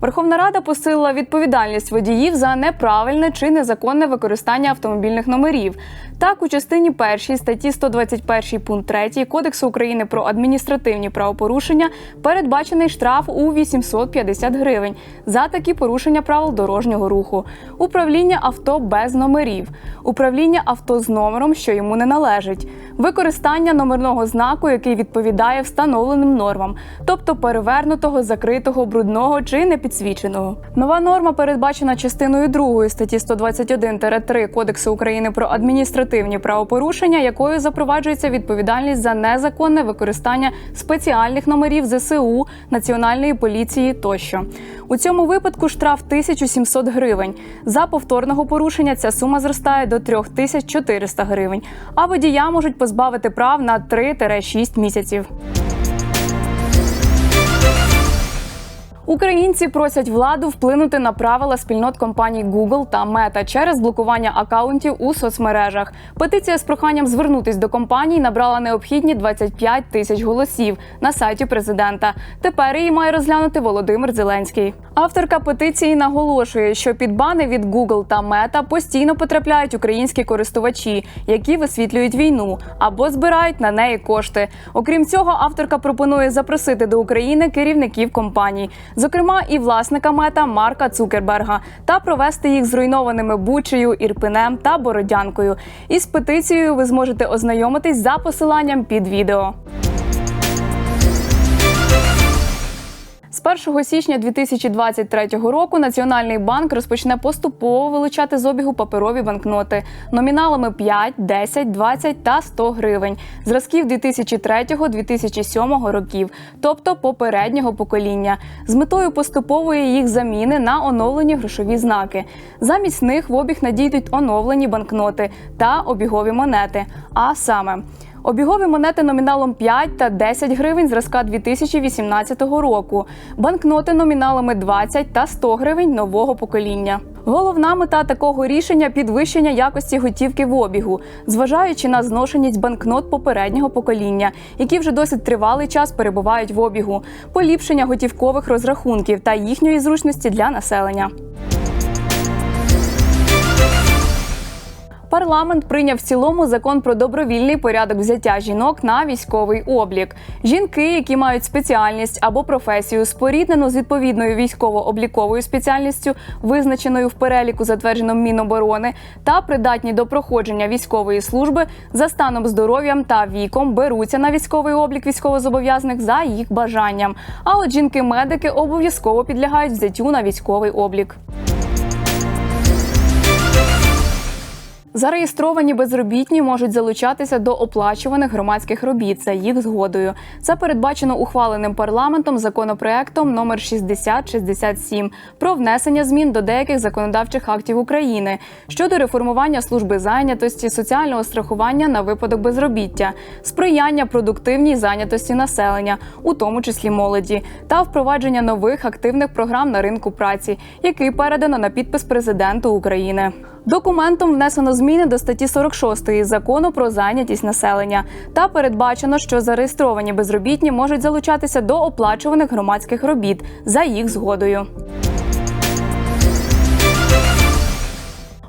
Верховна Рада посилила відповідальність водіїв за неправильне чи незаконне використання автомобільних номерів. Так, у частині першій статті 121 пункт 3 Кодексу України про адміністративні правопорушення передбачений штраф у 850 гривень за такі порушення правил дорожнього руху, управління авто без номерів, управління авто з номером, що йому не належить, використання номерного знаку, який відповідає встановленим нормам, тобто перевернутого, закритого, брудного чи непідсвіченого. Нова норма передбачена частиною 2 статті 121-3 Кодексу України про адміністративні правопорушення, якою запроваджується відповідальність за незаконне використання спеціальних номерів ЗСУ, Національної поліції тощо. У цьому випадку штраф 1700 гривень. За повторного порушення ця сума зростає до 3400 гривень, а водія можуть позбавити прав на 3-6 місяців. Українці просять владу вплинути на правила спільнот компаній Google та Meta через блокування акаунтів у соцмережах. Петиція з проханням звернутись до компаній набрала необхідні 25 тисяч голосів на сайті президента. Тепер її має розглянути Володимир Зеленський. Авторка петиції наголошує, що під бани від Google та Meta постійно потрапляють українські користувачі, які висвітлюють війну або збирають на неї кошти. Окрім цього, авторка пропонує запросити до України керівників компаній зокрема і власника мета Марка Цукерберга, та провести їх зруйнованими Бучею, Ірпенем та Бородянкою. Із петицією ви зможете ознайомитись за посиланням під відео. З 1 січня 2023 року Національний банк розпочне поступово вилучати з обігу паперові банкноти номіналами 5, 10, 20 та 100 гривень зразків 2003-2007 років, тобто попереднього покоління, з метою поступової їх заміни на оновлені грошові знаки. Замість них в обіг надійдуть оновлені банкноти та обігові монети. А саме Обігові монети номіналом 5 та 10 гривень зразка 2018 року, банкноти номіналами 20 та 100 гривень нового покоління. Головна мета такого рішення підвищення якості готівки в обігу, зважаючи на зношеність банкнот попереднього покоління, які вже досить тривалий час перебувають в обігу, поліпшення готівкових розрахунків та їхньої зручності для населення. Парламент прийняв в цілому закон про добровільний порядок взяття жінок на військовий облік. Жінки, які мають спеціальність або професію, споріднену з відповідною військово-обліковою спеціальністю, визначеною в переліку, затвердженому Міноборони, та придатні до проходження військової служби за станом здоров'ям та віком, беруться на військовий облік військовозобов'язаних за їх бажанням. А от жінки-медики обов'язково підлягають взяттю на військовий облік. Зареєстровані безробітні можуть залучатися до оплачуваних громадських робіт за їх згодою. Це передбачено ухваленим парламентом законопроектом номер 6067 про внесення змін до деяких законодавчих актів України щодо реформування служби зайнятості, соціального страхування на випадок безробіття, сприяння продуктивній зайнятості населення, у тому числі молоді, та впровадження нових активних програм на ринку праці, який передано на підпис президенту України. Документом внесено зміни до статті 46 закону про зайнятість населення та передбачено, що зареєстровані безробітні можуть залучатися до оплачуваних громадських робіт за їх згодою.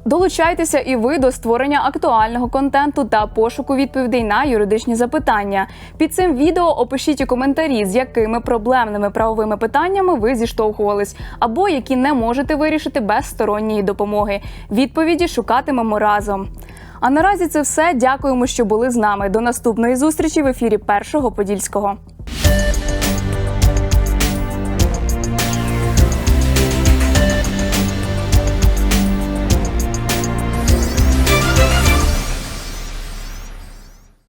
Долучайтеся і ви до створення актуального контенту та пошуку відповідей на юридичні запитання. Під цим відео опишіть у коментарі, з якими проблемними правовими питаннями ви зіштовхувались, або які не можете вирішити без сторонньої допомоги. Відповіді шукатимемо разом. А наразі це все. Дякуємо, що були з нами. До наступної зустрічі в ефірі Першого Подільського.